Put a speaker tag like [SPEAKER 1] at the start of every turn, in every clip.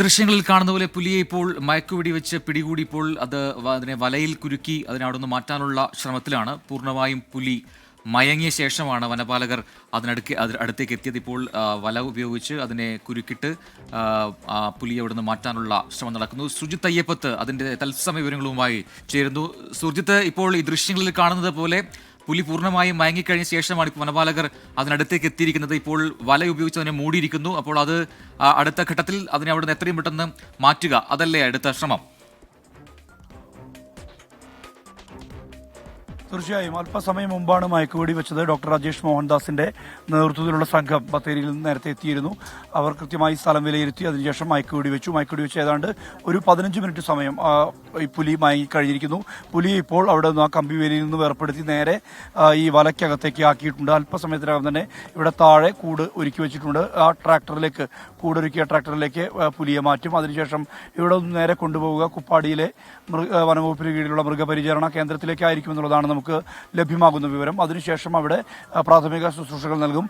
[SPEAKER 1] ദൃശ്യങ്ങളിൽ കാണുന്ന പോലെ പുലിയെ ഇപ്പോൾ മയക്കുവെടി വെച്ച് പിടികൂടി ഇപ്പോൾ അത് അതിനെ വലയിൽ കുരുക്കി അതിനെ നിന്ന് മാറ്റാനുള്ള ശ്രമത്തിലാണ്. പൂർണമായും പുലി മയങ്ങിയ ശേഷമാണ് വനപാലകർ അതിനടുക്ക് അതിന് അടുത്തേക്ക് എത്തിയത്. ഇപ്പോൾ വല ഉപയോഗിച്ച് അതിനെ കുരുക്കിട്ട് പുലി പുലിയെ അവിടെ നിന്ന് മാറ്റാനുള്ള ശ്രമം നടക്കുന്നു. സുജിത്ത് അയ്യപ്പത്ത് അതിന്റെ തത്സമയ വിവരങ്ങളുമായി ചേരുന്നു. സുജിത്ത് ഇപ്പോൾ ഈ ദൃശ്യങ്ങളിൽ കാണുന്നത് പോലെ പുലി പൂർണമായും മയങ്ങിക്കഴിഞ്ഞ ശേഷമാണ് ഇപ്പോൾ വനപാലകർ അതിനടുത്തേക്ക് എത്തിയിരിക്കുന്നത്. ഇപ്പോൾ വല ഉപയോഗിച്ച് അതിനെ മൂടിയിരിക്കുന്നു. അപ്പോൾ അത് അടുത്ത ഘട്ടത്തിൽ അതിനെ അവിടെ നിന്ന് എത്രയും പെട്ടെന്ന് മാറ്റുക. അതല്ലേ അടുത്ത ശ്രമം?
[SPEAKER 2] തീർച്ചയായും. അല്പസമയം മുമ്പാണ് മയക്കുവെടി വെച്ചത് ഡോക്ടർ രാജേഷ് മോഹൻദാസിന്റെ നേതൃത്വത്തിലുള്ള സംഘം ബത്തേരിയിൽ നിന്ന് നേരത്തെ എത്തിയിരുന്നു. അവർ കൃത്യമായി സ്ഥലം വിലയിരുത്തി അതിനുശേഷം മയക്കുവെടി വെച്ചു. മയക്കുവെടി വെച്ച് ഏതാണ്ട് ഒരു പതിനഞ്ച് മിനിറ്റ് സമയം ഈ പുലി മയങ്ങി കഴിഞ്ഞിരിക്കുന്നു. പുലി ഇപ്പോൾ അവിടെ നിന്ന് ആ കമ്പിവേലിയിൽ നിന്ന് വേർപ്പെടുത്തി നേരെ ഈ വലയ്ക്കകത്തേക്ക് ആക്കിയിട്ടുണ്ട്. അല്പസമയത്തിനകം തന്നെ ഇവിടെ താഴെ കൂട് ഒരുക്കി വെച്ചിട്ടുണ്ട്. ആ ട്രാക്ടറിലേക്ക് കൂടൊരുക്കിയ ട്രാക്ടറിലേക്ക് പുലിയെ മാറ്റും. അതിനുശേഷം ഇവിടെ നിന്ന് നേരെ കൊണ്ടുപോവുക. കുപ്പാടിയിലെ വനംവകുപ്പിന് കീഴിലുള്ള മൃഗപരിചരണ കേന്ദ്രത്തിലേക്കായിരിക്കും എന്നുള്ളതാണ് നമുക്ക് ലഭ്യമാകുന്ന വിവരം. അതിനുശേഷം അവിടെ പ്രാഥമിക ശുശ്രൂഷകൾ നൽകും.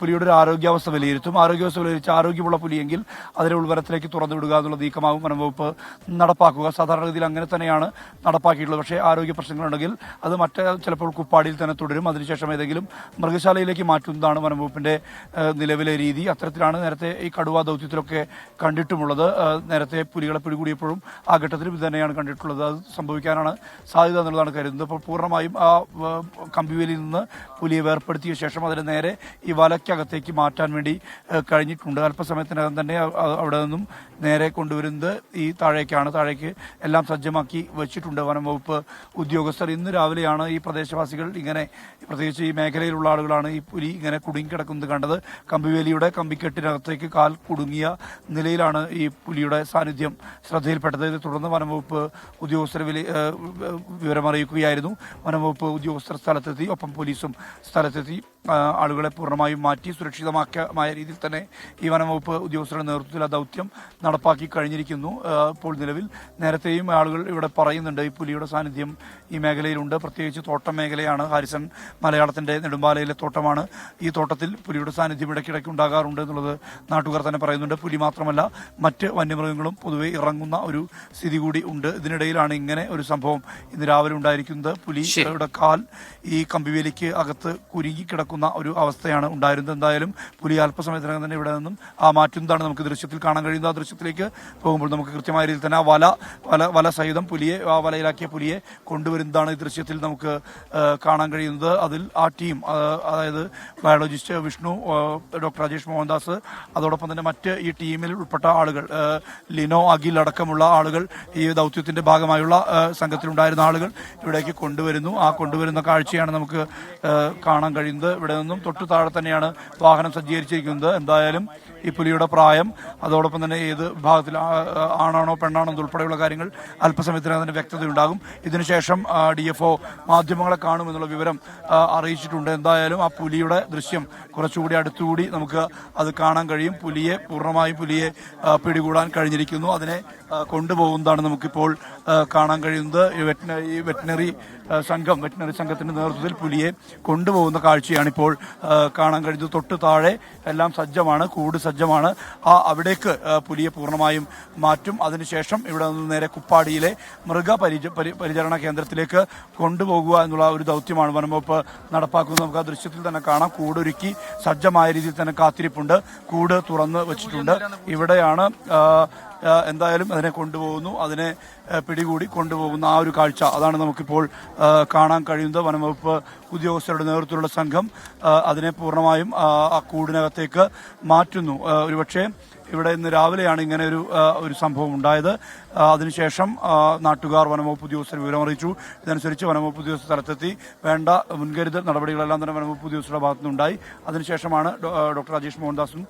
[SPEAKER 2] പുലിയുടെ ഒരു ആരോഗ്യാവസ്ഥ വിലയിരുത്തും. ആരോഗ്യാവസ്ഥ വിലയിരുത്തി ആരോഗ്യമുള്ള പുലിയെങ്കിൽ അതിനെ ഉൾവരത്തിലേക്ക് തുറന്നു വിടുക എന്നുള്ള നീക്കമാകും വനംവകുപ്പ് നടപ്പാക്കുക. സാധാരണഗതിയിൽ അങ്ങനെ തന്നെയാണ് നടപ്പാക്കിയിട്ടുള്ളത്. പക്ഷേ ആരോഗ്യ പ്രശ്നങ്ങളുണ്ടെങ്കിൽ അത് മറ്റേ ചിലപ്പോൾ കുപ്പാടിയിൽ തന്നെ തുടരും. അതിനുശേഷം ഏതെങ്കിലും മൃഗശാലയിലേക്ക് മാറ്റുന്നതാണ് വനംവകുപ്പിന്റെ നിലവിലെ രീതി. അത്തരത്തിലാണ് നേരത്തെ ഈ കടുവ ദൗത്യത്തിലൊക്കെ കണ്ടിട്ടുമുള്ളത്. നേരത്തെ പുലികളെ പിടികൂടിയപ്പോഴും ആ ഘട്ടത്തിലും ഇത് തന്നെയാണ് കണ്ടിട്ടുള്ളത്. അത് സംഭവിക്കാനാണ് സാധ്യത എന്നുള്ളതാണ് കരുതുന്നത്. അപ്പോൾ പൂർണമായും ആ ആ, കമ്പിവേലിയിൽ നിന്ന് പുലിയെ വേർപ്പെടുത്തിയ ശേഷം അതിന് നേരെ ഈ വലയ്ക്കകത്തേക്ക് മാറ്റാൻ വേണ്ടി കഴിഞ്ഞിട്ടുണ്ട്. അല്പസമയത്തിനകം തന്നെ അവിടെ നിന്നും നേരെ കൊണ്ടുവരുന്നത് ഈ താഴേക്കാണ്. താഴേക്ക് എല്ലാം സജ്ജമാക്കി വെച്ചിട്ടുണ്ട് വനം വകുപ്പ് ഉദ്യോഗസ്ഥർ. ഇന്ന് രാവിലെയാണ് ഈ പ്രദേശവാസികൾ ഇങ്ങനെ പ്രത്യേകിച്ച് ഈ മേഖലയിലുള്ള ആളുകളാണ് ഈ പുലി ഇങ്ങനെ കുടുങ്ങിക്കിടക്കുന്നത് കണ്ടത്. കമ്പിവേലിയുടെ കമ്പിക്കെട്ടിനകത്തേക്ക് കാൽ കുടുങ്ങിയ നിലയിലാണ് ഈ പുലിയുടെ സാന്നിധ്യം ശ്രദ്ധയിൽപ്പെട്ടത്. ഇത് തുടർന്ന് വനംവകുപ്പ് ഉദ്യോഗസ്ഥർ വില വന വിവരമറിയിക്കുകയായിരുന്നു. വനംവകുപ്പ് ഉദ്യോഗസ്ഥർ സ്ഥലത്തെത്തി ഒപ്പം പോലീസും സ്ഥലത്തെത്തി ആളുകളെ പൂർണമായും മാറ്റി സുരക്ഷിതമാക്കമായ രീതിയിൽ തന്നെ ഈ വനംവകുപ്പ് ഉദ്യോഗസ്ഥരുടെ നേതൃത്വത്തിൽ ആ ദൗത്യം നടപ്പാക്കി കഴിഞ്ഞിരിക്കുന്നു. ഇപ്പോൾ നിലവിൽ നേരത്തെയും ആളുകൾ ഇവിടെ പറയുന്നുണ്ട് ഈ പുലിയുടെ സാന്നിധ്യം ഈ മേഖലയിലുണ്ട്. പ്രത്യേകിച്ച് തോട്ടം മേഖലയാണ് ഹാരിസൺ മലയാളത്തിന്റെ നെടുമ്പാലയിലെ തോട്ടമാണ്. ഈ തോട്ടത്തിൽ പുലിയുടെ സാന്നിധ്യം ഇടയ്ക്കിടയ്ക്ക് ഉണ്ടാകാറുണ്ട് എന്നുള്ളത് നാട്ടുകാർ തന്നെ പറയുന്നുണ്ട്. പുലി മാത്രമല്ല മറ്റ് വന്യമൃഗങ്ങളും പൊതുവെ ഇറങ്ങുന്ന ഒരു സ്ഥിതി കൂടി ഉണ്ട്. ഇതിനിടയിലാണ് ഇങ്ങനെ ഒരു സംഭവം ഇന്ന് രാവിലെ ഉണ്ടായിരിക്കുന്നത്. പുലിയുടെ കാൽ ഈ കമ്പിവേലിക്ക് അകത്ത് കുരുങ്ങി കിടക്കുന്ന ഒരു അവസ്ഥയാണ് ഉണ്ടായിരുന്നത്. എന്തായാലും പുലി അല്പസമയത്തിനകം തന്നെ ഇവിടെ നിന്നും ആ മാറ്റുന്നതാണ് നമുക്ക് ദൃശ്യത്തിൽ കാണാൻ കഴിയുന്നത്. ആ ദൃശ്യത്തിലേക്ക് പോകുമ്പോൾ നമുക്ക് കൃത്യമായ രീതിയിൽ തന്നെ ആ വല വല വല സഹിതം പുലിയെ ആ വലയിലാക്കിയ പുലിയെ കൊണ്ടുവരുന്നതാണ് ഈ ദൃശ്യത്തിൽ നമുക്ക് കാണാൻ കഴിയുന്നത്. അതിൽ ആ ടീം അതായത് ബയോളജിസ്റ്റ് വിഷ്ണു ഡോക്ടർ രാജേഷ് മോഹൻദാസ് അതോടൊപ്പം തന്നെ മറ്റ് ഈ ടീമിൽ ഉൾപ്പെട്ട ആളുകൾ ലിനോ അഖിൽ അടക്കമുള്ള ആളുകൾ ഈ ദൗത്യത്തിന്റെ ഭാഗമായുള്ള സംഘത്തിലുണ്ടായിരുന്ന ആളുകൾ ഇവിടേക്ക് കൊണ്ടുവരുന്നു. ആ കൊണ്ടുവരുന്ന കാഴ്ചയാണ് നമുക്ക് കാണാൻ കഴിയുന്നത്. ഇവിടെ നിന്നും തൊട്ടു താഴെ തന്നെയാണ് വാഹനം സജ്ജീകരിച്ചിരിക്കുന്നത്. എന്തായാലും ഈ പുലിയുടെ പ്രായം അതോടൊപ്പം തന്നെ ഏത് വിഭാഗത്തിൽ ആണാണോ പെണ്ണാണോ എന്നുൾപ്പെടെയുള്ള കാര്യങ്ങൾ അല്പസമയത്തിനകം തന്നെ വ്യക്തതയുണ്ടാകും. ഇതിനുശേഷം ഡി എഫ് ഒ മാധ്യമങ്ങളെ കാണുമെന്നുള്ള വിവരം അറിയിച്ചിട്ടുണ്ട്. എന്തായാലും ആ പുലിയുടെ ദൃശ്യം കുറച്ചുകൂടി അടുത്തുകൂടി നമുക്ക് അത് കാണാൻ കഴിയും. പുലിയെ പൂർണമായും പുലിയെ പിടികൂടാൻ കഴിഞ്ഞിരിക്കുന്നു. അതിനെ കൊണ്ടുപോകുന്നതാണ് നമുക്കിപ്പോൾ കാണാൻ കഴിയുന്നത്. ഈ വെറ്റിന- വെറ്റിനറി ആ, സംഘം വെറ്റിനറി സംഘത്തിന്റെ നേതൃത്വത്തിൽ പുലിയെ കൊണ്ടുപോകുന്ന കാഴ്ചയാണ് ഇപ്പോൾ കാണാൻ കഴിഞ്ഞത്. തൊട്ട് താഴെ എല്ലാം സജ്ജമാണ് കൂട് സജ്ജമാണ്. ആ അവിടേക്ക് പുലിയെ പൂർണമായും മാറ്റും. അതിനുശേഷം ഇവിടെ നിന്ന് നേരെ കുപ്പാടിയിലെ മൃഗ പരിച പരിചരണ കേന്ദ്രത്തിലേക്ക് കൊണ്ടുപോകുക എന്നുള്ള ഒരു ദൗത്യമാണ് വനംവകുപ്പ് നടപ്പാക്കുന്നത്. നമുക്ക് ആ ദൃശ്യത്തിൽ തന്നെ കാണാം. കൂടൊരുക്കി സജ്ജമായ രീതിയിൽ തന്നെ കാത്തിരിപ്പുണ്ട്. കൂട് തുറന്ന് വെച്ചിട്ടുണ്ട്. ഇവിടെയാണ് എന്തായാലും അതിനെ കൊണ്ടുപോകുന്നു. അതിനെ പിടികൂടി കൊണ്ടുപോകുന്ന ആ ഒരു കാഴ്ച അതാണ് നമുക്കിപ്പോൾ കാണാൻ കഴിയുന്നത്. വനംവകുപ്പ് ഉദ്യോഗസ്ഥരുടെ നേതൃത്വത്തിലുള്ള സംഘം അതിനെ പൂർണമായും ആ, കൂടിനകത്തേക്ക് മാറ്റുന്നു. ഒരുപക്ഷെ ഇവിടെ ഇന്ന് രാവിലെയാണ് ഇങ്ങനെ ഒരു ഒരു സംഭവം ഉണ്ടായത്. അതിനുശേഷം നാട്ടുകാർ വനംവകുപ്പ് ഉദ്യോഗസ്ഥർ വിവരമറിയിച്ചു ഇതനുസരിച്ച് വനംവകുപ്പ് ഉദ്യോഗസ്ഥർ സ്ഥലത്തെത്തി. വേണ്ട മുൻകരുതൽ നടപടികളെല്ലാം തന്നെ വനംവകുപ്പ് ഉദ്യോഗസ്ഥരുടെ ഭാഗത്തുനിന്നുണ്ടായി. അതിനുശേഷമാണ് ഡോക്ടർ രാജേഷ് മോഹൻദാസും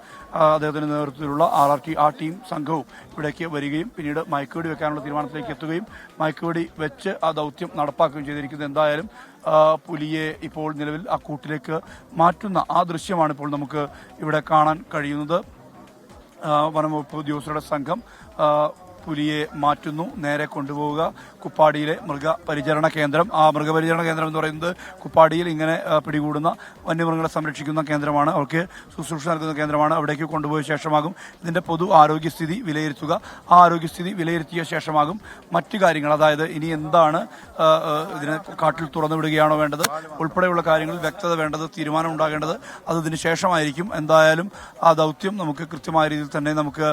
[SPEAKER 2] അദ്ദേഹത്തിന്റെ നേതൃത്വത്തിലുള്ള ആർ ആർ ടി ആ ടീം സംഘവും ഇവിടേക്ക് വരികയും പിന്നീട് മയക്കുവെടി വെക്കാനുള്ള തീരുമാനത്തിലേക്ക് എത്തുകയും മയക്കുവെടി വെച്ച് ആ ദൗത്യം നടപ്പാക്കുകയും ചെയ്തിരിക്കുന്നത് എന്തായാലും പുലിയെ ഇപ്പോൾ നിലവിൽ ആ കൂട്ടിലേക്ക് മാറ്റുന്ന ആ ദൃശ്യമാണ് ഇപ്പോൾ നമുക്ക് ഇവിടെ കാണാൻ കഴിയുന്നത്. വനംവകുപ്പ് ഉദ്യോഗസ്ഥരുടെ സംഘം പുലിയെ മാറ്റുന്നു. നേരെ കൊണ്ടുപോവുക. കുപ്പാടിയിലെ മൃഗപരിചരണ കേന്ദ്രം. ആ മൃഗപരിചരണ കേന്ദ്രം എന്ന് പറയുന്നത് കുപ്പാടിയിൽ ഇങ്ങനെ പിടികൂടുന്ന വന്യമൃഗങ്ങളെ സംരക്ഷിക്കുന്ന കേന്ദ്രമാണ്. അവർക്ക് ശുശ്രൂഷ നൽകുന്ന കേന്ദ്രമാണ്. അവിടേക്ക് കൊണ്ടുപോയ ശേഷമാകും ഇതിന്റെ പൊതു ആരോഗ്യസ്ഥിതി വിലയിരുത്തുക. ആ ആരോഗ്യസ്ഥിതി വിലയിരുത്തിയ ശേഷമാകും മറ്റു കാര്യങ്ങൾ. അതായത് ഇനി എന്താണ് ഇതിനെ കാട്ടിൽ തുറന്നു വിടുകയാണോ വേണ്ടത്? ഉൾപ്പെടെയുള്ള കാര്യങ്ങളിൽ വ്യക്തത വേണ്ടത് തീരുമാനം ഉണ്ടാകേണ്ടത് അത് ഇതിന് ശേഷമായിരിക്കും. എന്തായാലും ആ ദൗത്യം നമുക്ക് കൃത്യമായ രീതിയിൽ തന്നെ നമുക്ക്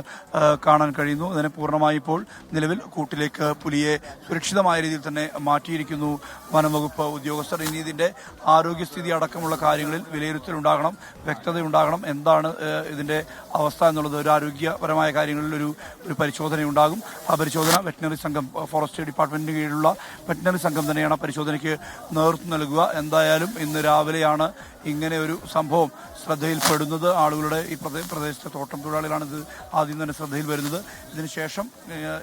[SPEAKER 2] കാണാൻ കഴിയുന്നു. അതിനെ പൂർണമായി ഇപ്പോൾ നിലവിൽ കൂട്ടിലേക്ക് പുലിയെ സുരക്ഷിതമായ രീതിയിൽ തന്നെ മാറ്റിയിരിക്കുന്നു. വനംവകുപ്പ് ഉദ്യോഗസ്ഥർ ഇനി ഇതിന്റെ ആരോഗ്യസ്ഥിതി അടക്കമുള്ള കാര്യങ്ങളിൽ വിലയിരുത്തലുണ്ടാകണം വ്യക്തതയുണ്ടാകണം. എന്താണ് ഇതിന്റെ അവസ്ഥ എന്നുള്ളത് ഒരു ആരോഗ്യപരമായ കാര്യങ്ങളിൽ ഒരു ഒരു പരിശോധന ഉണ്ടാകും ആ പരിശോധന വെറ്റിനറി സംഘം ഫോറസ്റ്റ് ഡിപ്പാർട്ട്മെന്റിന് കീഴിലുള്ള വെറ്റിനറി സംഘം തന്നെയാണ് പരിശോധനയ്ക്ക് നേതൃത്വം നൽകുക. എന്തായാലും ഇന്ന് രാവിലെയാണ് ഇങ്ങനെ ഒരു സംഭവം ശ്രദ്ധയിൽപ്പെടുന്നത് ആളുകളുടെ ഈ പ്രദേ- പ്രദേശത്തെ തോട്ടം തൊഴിലാളികളാണ് ഇത് ആദ്യം തന്നെ ശ്രദ്ധയിൽ വരുന്നത്. ഇതിനുശേഷം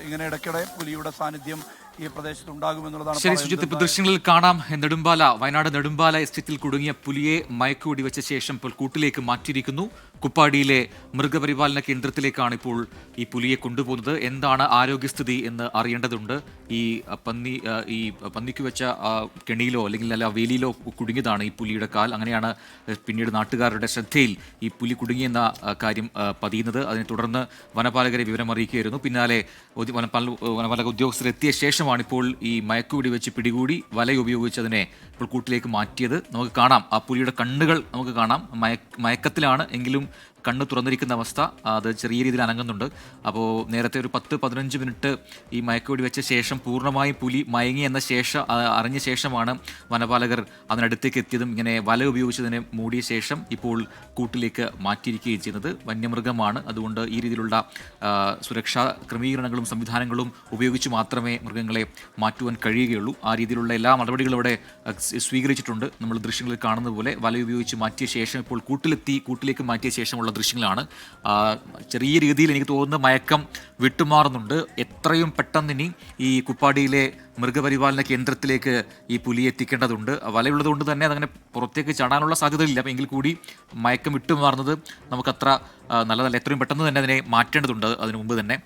[SPEAKER 2] ഇങ്ങനെ ഇടയ്ക്കിടെ പുലിയുടെ സാന്നിധ്യം ഈ പ്രദേശത്ത് ഉണ്ടാകുമെന്നുള്ളതാണ്
[SPEAKER 1] ശരി സുജിത്ത് ഇപ്പോൾ ദൃശ്യങ്ങളിൽ കാണാം. നെടുമ്പാല വയനാട് നെടുമ്പാല എസ്റ്റേറ്റിൽ കുടുങ്ങിയ പുലിയെ മയക്കുവെടി വെച്ച ശേഷം ഇപ്പോൾ കൂട്ടിലേക്ക് മാറ്റിയിരിക്കുന്നു. കുപ്പാടിയിലെ മൃഗപരിപാലന കേന്ദ്രത്തിലേക്കാണ് ഇപ്പോൾ ഈ പുലിയെ കൊണ്ടുപോകുന്നത്. എന്താണ് ആരോഗ്യസ്ഥിതി എന്ന് അറിയേണ്ടതുണ്ട്. ഈ പന്നി ഈ പന്നിക്ക് വെച്ച കെണിയിലോ അല്ലെങ്കിൽ അല്ല വേലിയിലോ കുടുങ്ങിയതാണ് ഈ പുലിയുടെ കാൽ. അങ്ങനെയാണ് പിന്നീട് നാട്ടുകാരുടെ ശ്രദ്ധയിൽ ഈ പുലി കുടുങ്ങിയെന്ന കാര്യം പതിയുന്നത്. അതിനെ തുടർന്ന് വനപാലകരെ വിവരം അറിയിക്കുകയായിരുന്നു പിന്നാലെ വനപാലക ഉദ്യോഗസ്ഥർ എത്തിയ ശേഷമാണ് ഇപ്പോൾ ഈ മയക്കുപിടി വെച്ച് പിടികൂടി വല ഉപയോഗിച്ച് അതിനെ ഇപ്പോൾ കൂട്ടിലേക്ക് മാറ്റിയത്. നമുക്ക് കാണാം. ആ പുലിയുടെ കണ്ണുകൾ നമുക്ക് കാണാം. മയ മയക്കത്തിലാണ്. എങ്കിലും കണ്ണ് തുറന്നിരിക്കുന്ന അവസ്ഥ. അത് ചെറിയ രീതിയിൽ അനങ്ങുന്നുണ്ട്. അപ്പോൾ നേരത്തെ ഒരു പത്ത് പതിനഞ്ച് മിനിറ്റ് ഈ മയക്കുവെടി വെച്ച ശേഷം പൂർണമായും പുലി മയങ്ങി എന്ന ശേഷം അറിഞ്ഞ ശേഷമാണ് വനപാലകർ അതിനടുത്തേക്ക് എത്തിയതും ഇങ്ങനെ വല ഉപയോഗിച്ചതിനെ മൂടിയ ശേഷം ഇപ്പോൾ കൂട്ടിലേക്ക് മാറ്റിയിരിക്കുകയും ചെയ്യുന്നത്. വന്യമൃഗമാണ്. അതുകൊണ്ട് ഈ രീതിയിലുള്ള സുരക്ഷാ ക്രമീകരണങ്ങളും സംവിധാനങ്ങളും ഉപയോഗിച്ച് മാത്രമേ മൃഗങ്ങളെ മാറ്റുവാൻ കഴിയുകയുള്ളൂ. ആ രീതിയിലുള്ള എല്ലാ നടപടികളും ഇവിടെ സ്വീകരിച്ചിട്ടുണ്ട്. നമ്മൾ ദൃശ്യങ്ങളിൽ കാണുന്നത് പോലെ വല ഉപയോഗിച്ച് മാറ്റിയ ശേഷം ഇപ്പോൾ കൂട്ടിലെത്തി കൂട്ടിലേക്ക് മാറ്റിയ ശേഷമുള്ള ദൃശ്യങ്ങളാണ്. ചെറിയ രീതിയിൽ എനിക്ക് തോന്നുന്ന മയക്കം വിട്ടുമാറുന്നുണ്ട്. എത്രയും പെട്ടെന്ന് ഇനി ഈ കുപ്പാടിയിലെ മൃഗപരിപാലന കേന്ദ്രത്തിലേക്ക് ഈ പുലി എത്തിക്കേണ്ടതുണ്ട്. വലയുള്ളത് കൊണ്ട് തന്നെ അതങ്ങനെ പുറത്തേക്ക് ചാടാനുള്ള സാധ്യതയില്ല. എങ്കിൽ കൂടി മയക്കം വിട്ടുമാറുന്നത് നമുക്കത്ര നല്ലതല്ല. എത്രയും പെട്ടെന്ന് തന്നെ അതിനെ മാറ്റേണ്ടതുണ്ട് അതിനു മുമ്പ് തന്നെ.